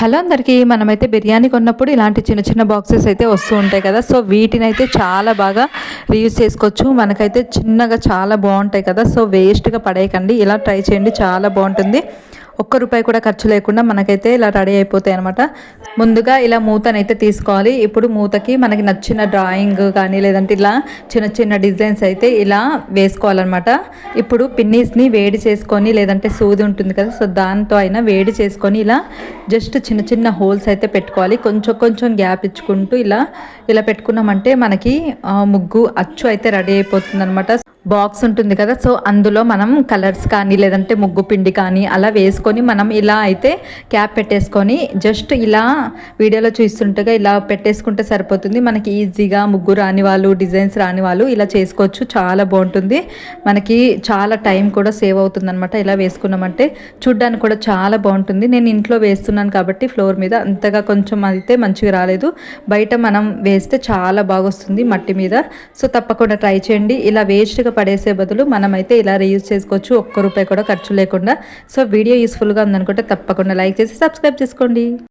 Hello అందరికీ మనమైతే బిర్యానీ కొన్నప్పుడు ఇలాంటి చిన్న చిన్న బాక్సెస్ అయితే వస్తూ ఉంటాయి కదా. సో వీటిని అయితే చాలా బాగా రీయూజ్ చేసుకోవచ్చు. మనకైతే చిన్నగా చాలా బాగుంటాయి కదా. సో వేస్ట్గా పడేయకండి. ఇలా ట్రై చేయండి చాలా బాగుంటుంది. ఒక్క రూపాయి కూడా ఖర్చు లేకుండా మనకైతే ఇలా రెడీ అయిపోతాయి అనమాట ముందుగా ఇలా మూతనైతే తీసుకోవాలి. ఇప్పుడు మూతకి మనకి నచ్చిన డ్రాయింగ్ కానీ లేదంటే ఇలా చిన్న చిన్న డిజైన్స్ అయితే ఇలా వేసుకోవాలన్నమాట. ఇప్పుడు పిన్నీస్ని వేడి చేసుకొని లేదంటే సూది ఉంటుంది కదా సో దాంతో అయినా వేడి చేసుకొని ఇలా జస్ట్ చిన్న చిన్న హోల్స్ అయితే పెట్టుకోవాలి. కొంచెం కొంచెం గ్యాప్ ఇచ్చుకుంటూ ఇలా ఇలా పెట్టుకున్నామంటే మనకి ముగ్గు అచ్చు అయితే రెడీ అయిపోతుంది అనమాట బాక్స్ ఉంటుంది కదా సో అందులో మనం కలర్స్ కానీ లేదంటే ముగ్గు పిండి కానీ అలా వేసుకొని మనం ఇలా అయితే క్యాప్ పెట్టేసుకొని జస్ట్ ఇలా వీడియోలో చూస్తుంటగా ఇలా పెట్టేసుకుంటే సరిపోతుంది. మనకి ఈజీగా ముగ్గు రాని వాళ్ళు డిజైన్స్ రాని వాళ్ళు ఇలా చేసుకోవచ్చు. చాలా బాగుంటుంది. మనకి చాలా టైం కూడా సేవ్ అవుతుంది అనమాట ఇలా వేసుకున్నామంటే. చూడ్డానికి కూడా చాలా బాగుంటుంది. నేను ఇంట్లో వేస్తున్నాను కాబట్టి ఫ్లోర్ మీద అంతగా కొంచెం అయితే మంచిగా రాలేదు. బయట మనం వేస్తే చాలా బాగొస్తుంది మట్టి మీద. సో తప్పకుండా ట్రై చేయండి. ఇలా వేస్ట్గా పడేసే బదులు మనమైతే ఇలా రీయూజ్ చేసుకోవచ్చు. ఒక్క రూపాయి కూడా ఖర్చు లేకుండా. సో వీడియో యూస్ఫుల్గా ఉందనుకుంటే తప్పకుండా లైక్ చేసి సబ్స్క్రైబ్ చేసుకోండి.